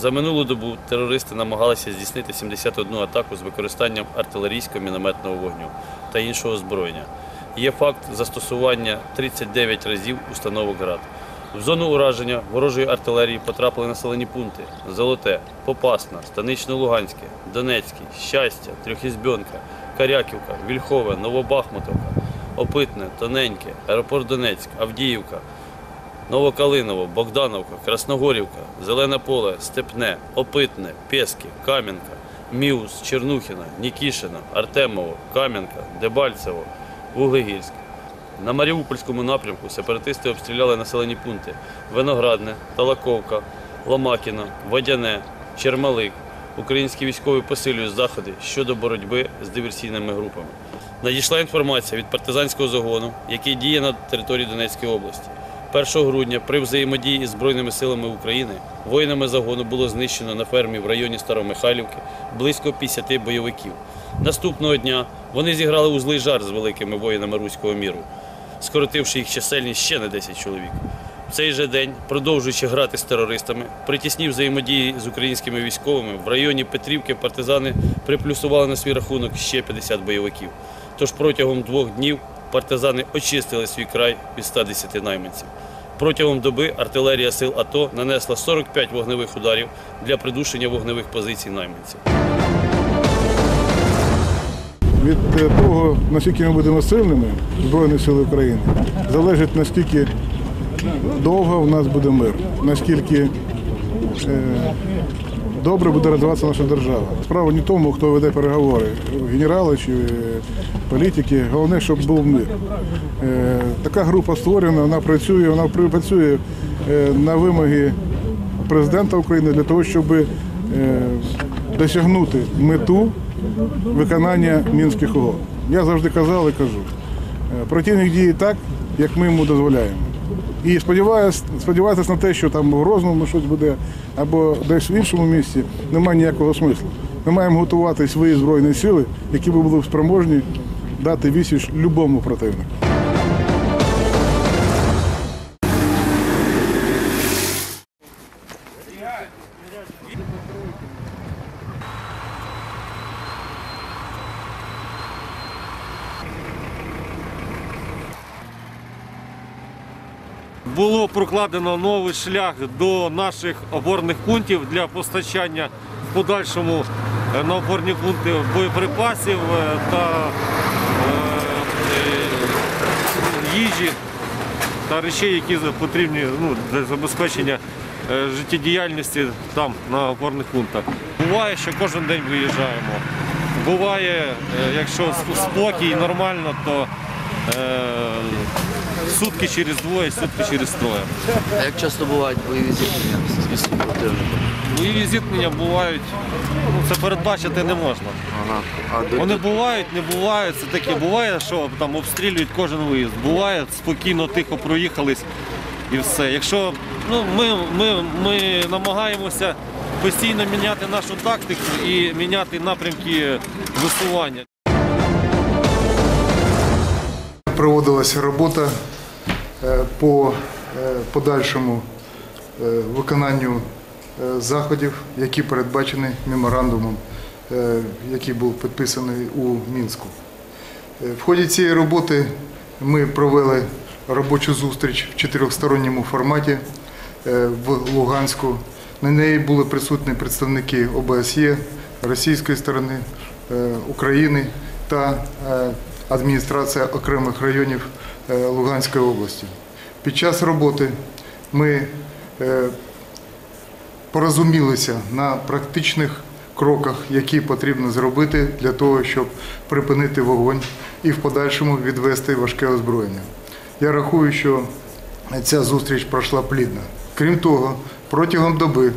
За минулу добу терористи намагалися здійснити 71 атаку з використанням артилерійського мінометного вогню та іншого озброєння. Є факт застосування 39 разів установок ГРАД. В зону ураження ворожої артилерії потрапили населені пункти Золоте, Попасна, Станично-Луганське, Донецький, Щастя, Трьохізбьонка, Каряківка, Вільхове, Новобахмутовка, Опитне, Тоненьке, Аеропорт Донецьк, Авдіївка, Новокалиново, Богдановка, Красногорівка, Зелене поле, Степне, Опитне, Пески, Кам'янка, Міус, Чернухіна, Нікішина, Артемово, Кам'янка, Дебальцево, Вуглегірськ. На Маріупольському напрямку сепаратисти обстріляли населені пункти Виноградне, Талаковка, Ломакіно, Водяне, Чермалик. Українські військові посилюють заходи щодо боротьби з диверсійними групами. Надійшла інформація від партизанського загону, який діє на території Донецької області. 1 грудня при взаємодії із Збройними силами України воїнами загону було знищено на фермі в районі Старомихайлівки близько 50 бойовиків. Наступного дня вони зіграли у злий жар з великими воїнами руського міру, скоротивши їх чисельність ще на 10 чоловік. В цей же день, продовжуючи грати з терористами, при тісній взаємодії з українськими військовими в районі Петрівки партизани приплюсували на свій рахунок ще 50 бойовиків. Тож протягом двох днів партизани очистили свій край від 110 найманців. Протягом доби артилерія сил АТО нанесла 45 вогневих ударів для придушення вогневих позицій найманців. Від е, того, наскільки ми будемо сильними, Збройні Сили України, залежить наскільки довго в нас буде мир, наскільки е, добре буде розвиватися наша держава. Справа не тому, хто веде переговори, генерали чи е, політики. Головне, щоб був мир. Е, така група створена, вона працює, вона працює е, на вимоги президента України для того, щоб досягнути мету виконання мінських угод. Я завжди казав і кажу, противник діє так, як ми йому дозволяємо. І сподіваюся, сподіватися на те, що там в Грозному щось буде або десь в іншому місці, немає ніякого смислу. Ми маємо готувати свої збройні сили, які би були спроможні дати вісіч любому противнику. Було прокладено новий шлях до наших опорних пунктів для постачання в подальшому е, на опорні пункти боєприпасів е, та е, їжі та речей, які потрібні ну, для забезпечення життєдіяльності там на опорних пунктах. Буває, що кожен день виїжджаємо. Буває, якщо спокій нормально, то сутки через двоє, сутки через троє. А як часто бувають бойові зіткнення з місцем противника? Бойові зіткнення бувають, ну це передбачити не можна. Ага. А до, Вони бувають, не бувають. Це таке буває, що там обстрілюють кожен виїзд. Буває, спокійно, тихо проїхались і все. Якщо ну, ми, ми, ми намагаємося постійно міняти нашу тактику і міняти напрямки висування. Проводилася робота по е, подальшому е, виконанню е, заходів, які передбачені меморандумом, е, який був підписаний у Мінську. Е, В ході цієї роботи ми провели робочу зустріч в чотирьохсторонньому форматі е, в Луганську. На неї були присутні представники ОБСЄ, російської сторони, е, України та е, адміністрація окремих районів е, Луганської області. Під час роботи ми е, порозумілися на практичних кроках, які потрібно зробити для того, щоб припинити вогонь і в подальшому відвести важке озброєння. Я рахую, що ця зустріч пройшла плідно. Крім того, протягом доби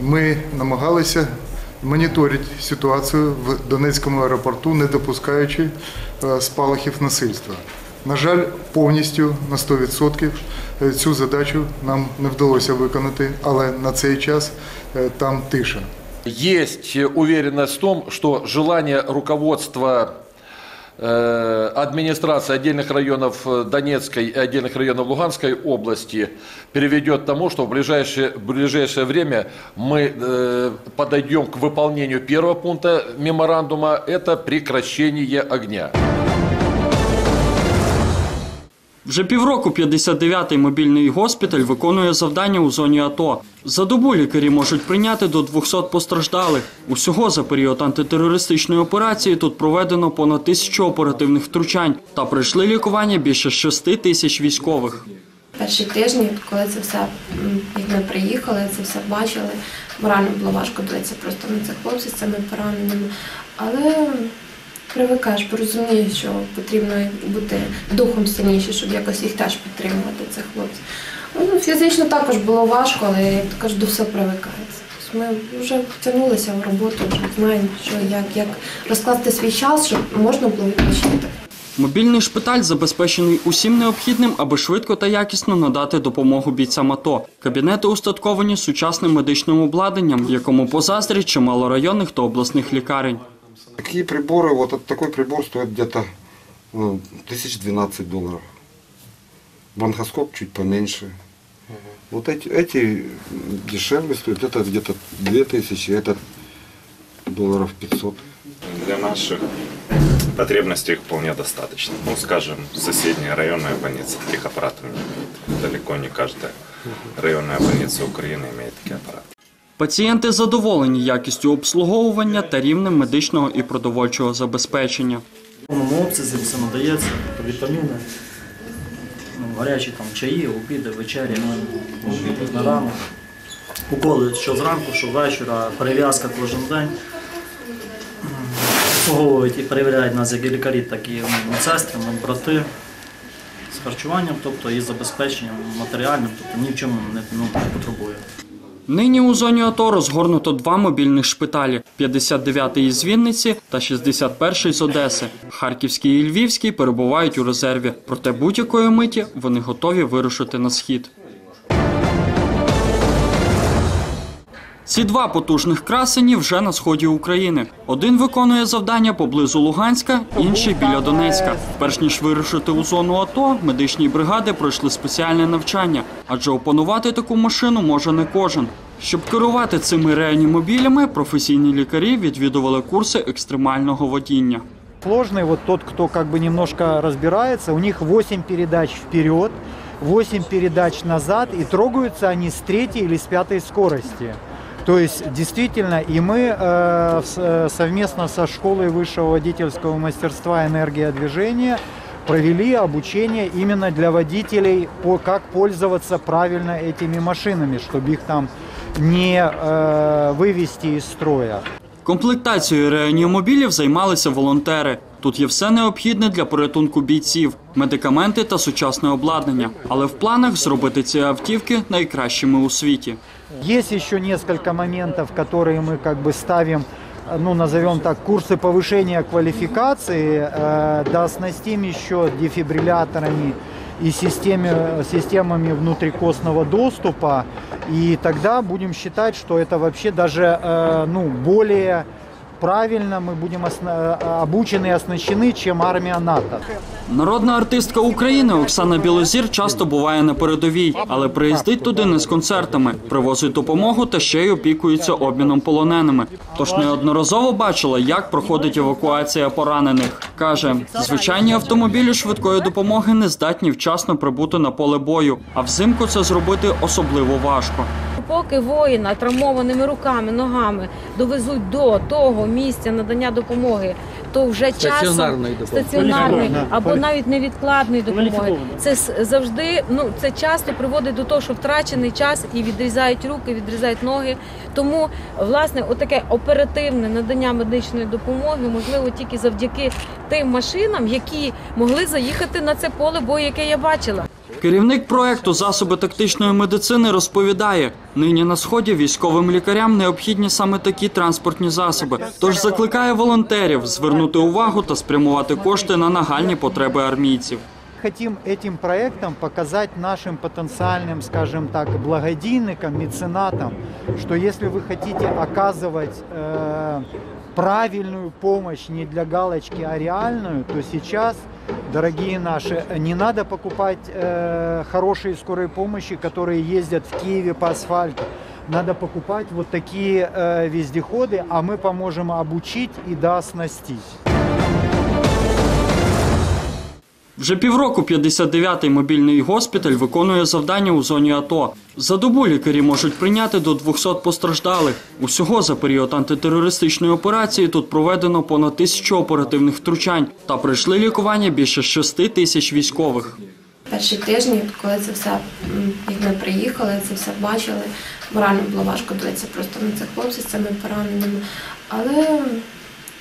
ми намагалися моніторити ситуацію в Донецькому аеропорту, не допускаючи е, спалахів насильства. На жаль, повністю на 100% цю задачу нам не вдалося виконати, але на цей час там тиша. Есть уверенность в том, что желание руководства э, администрация отдельных районов э, Донецкой и отдельных районов Луганской области приведет к тому, что в ближайшее, в ближайшее время мы э, подойдем к выполнению первого пункта меморандума – это прекращение огня. Вже півроку 59-й мобільний госпіталь виконує завдання у зоні АТО. За добу лікарі можуть прийняти до 200 постраждалих. Усього за період антитерористичної операції тут проведено понад тисячу оперативних втручань та пройшли лікування більше 6 тисяч військових. Перші тижні, коли це все, як ми приїхали, це все бачили, морально було важко дивитися просто на цих хлопців з цими пораненнями. Але привикаєш, порозумієш, що потрібно бути духом сильніше, щоб якось їх теж підтримувати, цих хлопців. Ну, фізично також було важко, але як то кажуть, до всього привикається. Тобто Ми вже втягнулися в роботу, вже знаємо, що як, як розкласти свій час, щоб можна було відпочити. Мобільний шпиталь забезпечений усім необхідним, аби швидко та якісно надати допомогу бійцям АТО. Кабінети устатковані сучасним медичним обладнанням, якому позаздрять чимало районних та обласних лікарень. Такие приборы, вот такой прибор стоит где-то ну, 1012 долларов. Бронхоскоп чуть поменьше. Вот эти, эти дешевле стоят, это где-то 2000, этот долларов 500. Для наших потребностей их вполне достаточно. Ну, скажем, соседняя районная больница таких аппаратов не имеет. Далеко не каждая районная больница Украины имеет такие аппараты. Пацієнти задоволені якістю обслуговування та рівнем медичного і продовольчого забезпечення. В повному обсязі все надається, тобто вітаміни, ну, гарячі там чаї, обіди, вечері, ну, на ранок. Уколи що зранку, що ввечора, перев'язка кожен день. Обслуговують і перевіряють нас як і лікарі, так і ну, медсестри, брати з харчуванням, тобто і забезпеченням матеріальним, тобто ні в чому не, ну, не потребує. Нині у зоні АТО розгорнуто два мобільних шпиталі: 59-й із Вінниці та 61-й з Одеси. Харківський і Львівський перебувають у резерві, проте будь-якої миті вони готові вирушити на схід. Ці два потужних красені вже на сході України. Один виконує завдання поблизу Луганська, інший біля Донецька. Перш ніж вирушити у зону АТО, медичні бригади пройшли спеціальне навчання, адже опанувати таку машину може не кожен. Щоб керувати цими реанімобілями, професійні лікарі відвідували курси екстремального водіння. Сложный, вот тот, кто как бы разбирается, у них 8 передач вперед, 8 передач назад, и трогаются они с третьей или с пятой скорости. То есть, действительно, и мы э, с- э, совместно со школой высшего водительского мастерства «Энергия движения» провели обучение именно для водителей, по, как пользоваться правильно этими машинами, чтобы их там не э, вывести из строя. Комплектацією реанімобілів займалися волонтери. Тут є все необхідне для порятунку бійців, медикаменти та сучасне обладнання. Але в планах зробити ці автівки найкращими у світі. Есть еще несколько моментов, которые мы как бы ставим, э, ну, назовем так, курсы повышения квалификации, э, да оснастим еще дефибрилляторами и системе, системами внутрикостного доступа, и тогда будем считать, что это вообще даже, э, ну, более правильно мы будем осна- э, обучены и оснащены, чем армия НАТО. Народна артистка України Оксана Білозір часто буває на передовій, але приїздить туди не з концертами, привозить допомогу та ще й опікується обміном полоненими. Тож неодноразово бачила, як проходить евакуація поранених. каже, звичайні автомобілі швидкої допомоги не здатні вчасно прибути на поле бою, а взимку це зробити особливо важко. Поки воїна травмованими руками, ногами довезуть до того місця надання допомоги, то вже часом Стаціонарної допомоги. стаціонарної або навіть невідкладної допомоги. Це завжди ну це часто приводить до того, що втрачений час і відрізають руки, відрізають ноги. Тому власне отаке оперативне надання медичної допомоги можливо тільки завдяки тим машинам, які могли заїхати на це поле бою, яке я бачила. Керівник проекту засоби тактичної медицини розповідає: нині на сході військовим лікарям необхідні саме такі транспортні засоби. Тож закликає волонтерів звернути увагу та спрямувати кошти на нагальні потреби армійців. Хотим этим проектом показать нашим потенциальным, скажем так, благодійникам, меценатам, что если вы хотите оказывать э, правильную помощь не для галочки, а реальную, то сейчас, дорогие наши, не надо покупать э, хорошие скорые помощи, которые ездят в Киеве по асфальту. Надо покупать вот такие э, вездеходы, а мы поможем обучить и дооснастить. Вже півроку 59-й мобільний госпіталь виконує завдання у зоні АТО. За добу лікарі можуть прийняти до 200 постраждалих. Усього за період антитерористичної операції тут проведено понад тисячу оперативних втручань та пройшли лікування більше 6 тисяч військових. Перші тижні, коли це все, як ми приїхали, це все бачили, морально було важко дивитися просто на цих хлопців з цими пораненнями. Але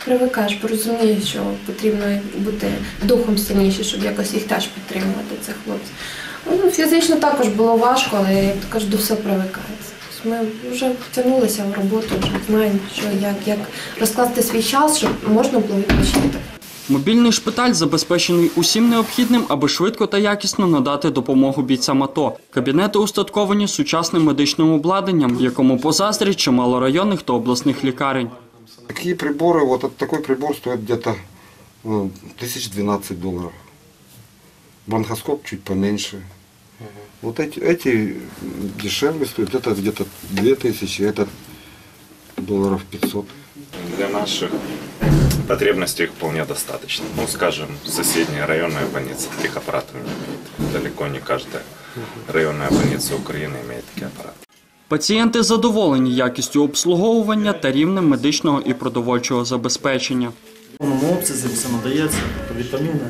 привикаєш, бо розумієш, що потрібно бути духом сильніше, щоб якось їх теж підтримувати, цих хлопців. Ну, фізично також було важко, але як то кажуть, до всього привикається. Тобто Ми вже втягнулися в роботу, вже знаємо, що як, як розкласти свій час, щоб можна було відпочити. Мобільний шпиталь забезпечений усім необхідним, аби швидко та якісно надати допомогу бійцям АТО. Кабінети устатковані сучасним медичним обладнанням, якому позаздрять чимало районних та обласних лікарень. Такие приборы, вот от- такой прибор стоит где-то ну, 1012 долларов. Бронхоскоп чуть поменьше. Вот эти, эти дешевле стоят, это где-то 2000, этот долларов 500. Для наших потребностей их вполне достаточно. Ну, скажем, соседняя районная больница таких аппаратов не имеет. Далеко не каждая районная больница Украины имеет такие аппараты. Пацієнти задоволені якістю обслуговування та рівнем медичного і продовольчого забезпечення. В повному обсязі все надається, тобто вітаміни,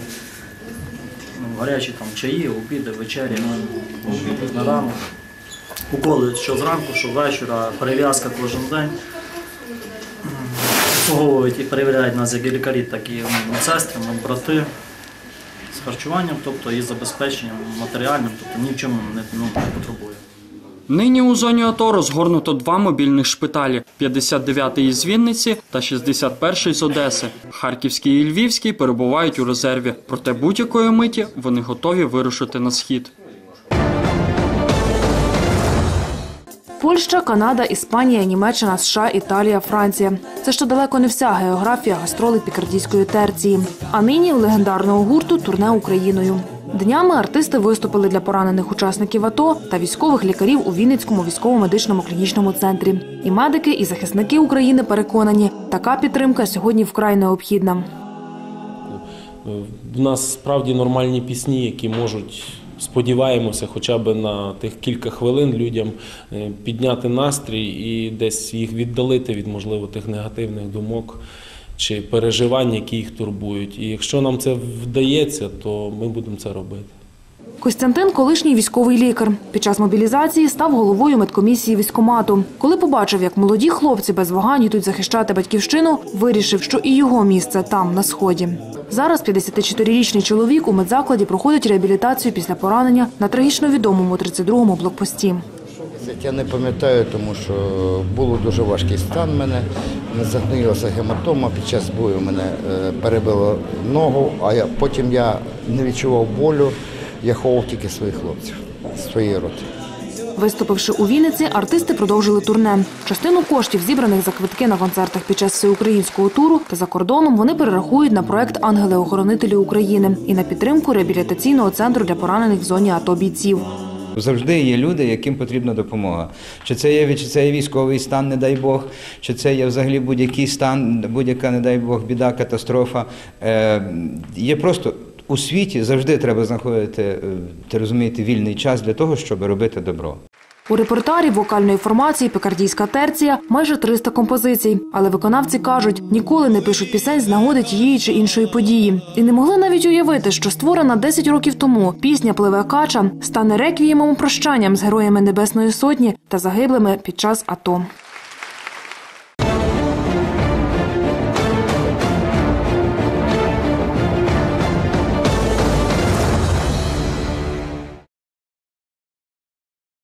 ну, гарячі там чаї, обіди, вечері, ну, на ранок. Уколи що зранку, що ввечора, перев'язка кожен день. Обслуговують і перевіряють нас як і лікарі, так і ну, медсестри, брати з харчуванням, тобто і забезпеченням матеріальним, тобто ні в чому не, ну, не потребує. Нині у зоні АТО розгорнуто два мобільних шпиталі: 59-й із Вінниці та 61-й з Одеси. Харківський і Львівський перебувають у резерві. Проте будь-якої миті вони готові вирушити на схід. Польща, Канада, Іспанія, Німеччина, США, Італія, Франція. Це ще далеко не вся географія гастролей пікардійської терції. А нині у легендарного гурту турне Україною. Днями артисти виступили для поранених учасників АТО та військових лікарів у Вінницькому військово-медичному клінічному центрі. І медики, і захисники України переконані, така підтримка сьогодні вкрай необхідна. В нас справді нормальні пісні, які можуть, сподіваємося, хоча б на тих кілька хвилин людям е, підняти настрій і десь їх віддалити від, можливо, тих негативних думок чи переживань, які їх турбують. І якщо нам це вдається, то ми будемо це робити. Костянтин – колишній військовий лікар. Під час мобілізації став головою медкомісії військомату. Коли побачив, як молоді хлопці без вагань йдуть захищати батьківщину, вирішив, що і його місце там, на сході. Зараз 54-річний чоловік у медзакладі проходить реабілітацію після поранення на трагічно відомому 32-му блокпості. Я не пам'ятаю, тому що було дуже важкий стан в мене. Не загноїлася гематома. Під час бою мене е, перебило ногу, а я, потім я не відчував болю. Я ховав тільки своїх хлопців, своєї роти. Виступивши у Вінниці, артисти продовжили турне. Частину коштів, зібраних за квитки на концертах під час всеукраїнського туру та за кордоном, вони перерахують на проект Ангели-охоронителі України і на підтримку реабілітаційного центру для поранених в зоні АТО бійців. Завжди є люди, яким потрібна допомога. Чи це є чи це є військовий стан, не дай Бог, чи це є взагалі будь-який стан, будь-яка, не дай Бог, біда, катастрофа. Е, є просто у світі завжди треба знаходити, е, ти розумієте, вільний час для того, щоб робити добро. У репертуарі вокальної формації Пекардійська терція майже 300 композицій. Але виконавці кажуть, ніколи не пишуть пісень з нагоди тієї чи іншої події. І не могли навіть уявити, що створена 10 років тому пісня Пливе кача стане реквіємом прощанням з героями Небесної Сотні та загиблими під час АТО.